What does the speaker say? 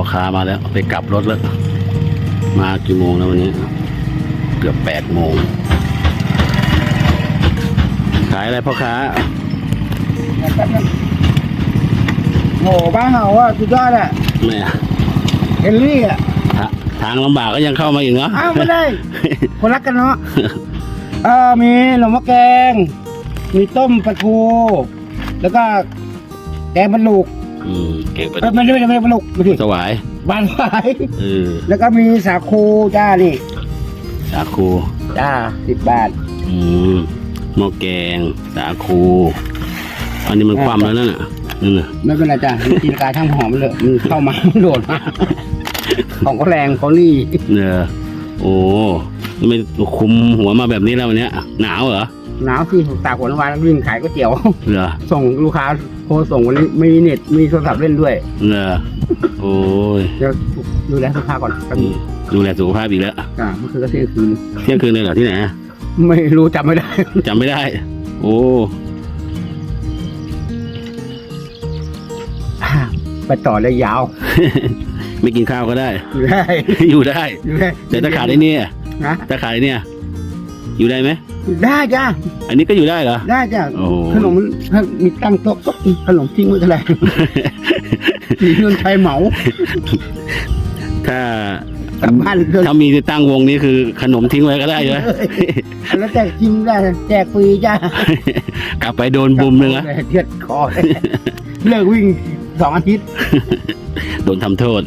พ่อค้ามาแล้ว ไปกลับรถแล้ว มากี่โมงแล้ววันนี้ เกือบแปดโมง ขายอะไรพ่อค้าโหบ้านเฮาอะสุดยอดอะแม่เฮนรี่อะทาทางลำบากก็ยังเข้ามาอีกเนาะอ้าวไม่ได้ คนรักกันเนาะเออมีหน่อมะแกง มีต้มปลาทู แล้วก็แกงปลาลูก อืมเก่งไปเอ้ยไม่ได้ไม่ได้ไม่ได้ปลาลูกไม่ใช่สวายบ้านไฟเออแล้วก็มีสาคูจ้านี่สาคูจ้าสิบบาท อืมหม้อแกง สาคูอันนี้มันคว่ำแล้วนั่นน่ะนั่นน่ะไม่เป็นไรจ้ากินกาทั้งหอมเลยมันเข้ามามันโดดมาของก็แรงเขานี่เนอโอ้ไม่คุมหัวมาแบบนี้แล้ววันเนี้ยหนาวเหรอ หนาวที่ตากฝนวันวิ่งขายก๋วยเตี๋ยว เหรอส่งลูกค้าโทรส่งวันนี้ไม่มีเน็ตมีโทรศัพท์เล่นด้วยเหรอโอ้ยเดี๋ยวดูแลลูกค้าก่อนแป๊บนึงดูแลสุขภาพอีกแล้วอ่าเมื่อคืนก็เที่ยงคืนเที่ยงคืนเลยเหรอที่ไหนอะไม่รู้จำไม่ได้ จำไม่ได้ โอ้ไปต่อได้ยาว ไม่กินข้าวก็ได้ อยู่ได้ อยู่ได้อยู่ได้แต่ถ้าขาดไอ้เนี่ยนะถ้าขาดไอ้เนี่ย อยู่ได้ไหมได้จ้าอันนี้ก็อยู่ได้เหรอ ได้จ้าโอ้ ขนมถ้ามีตั้งโต๊ะก็ขนมทิ้งไว้ก็ได้สีเงินไทยเหมาถ้ากลับบ้านเลยถ้ามีที่ตั้งวงนี้คือขนมทิ้งไว้ก็ได้ใช่ไหมแล้วแจกจิ้มได้แจกฟรีจ้ากลับไปโดนบุมหนึ่งนะเทียดคอเลยเลิกวิ่งสองอาทิตย์ โดนทำโทษ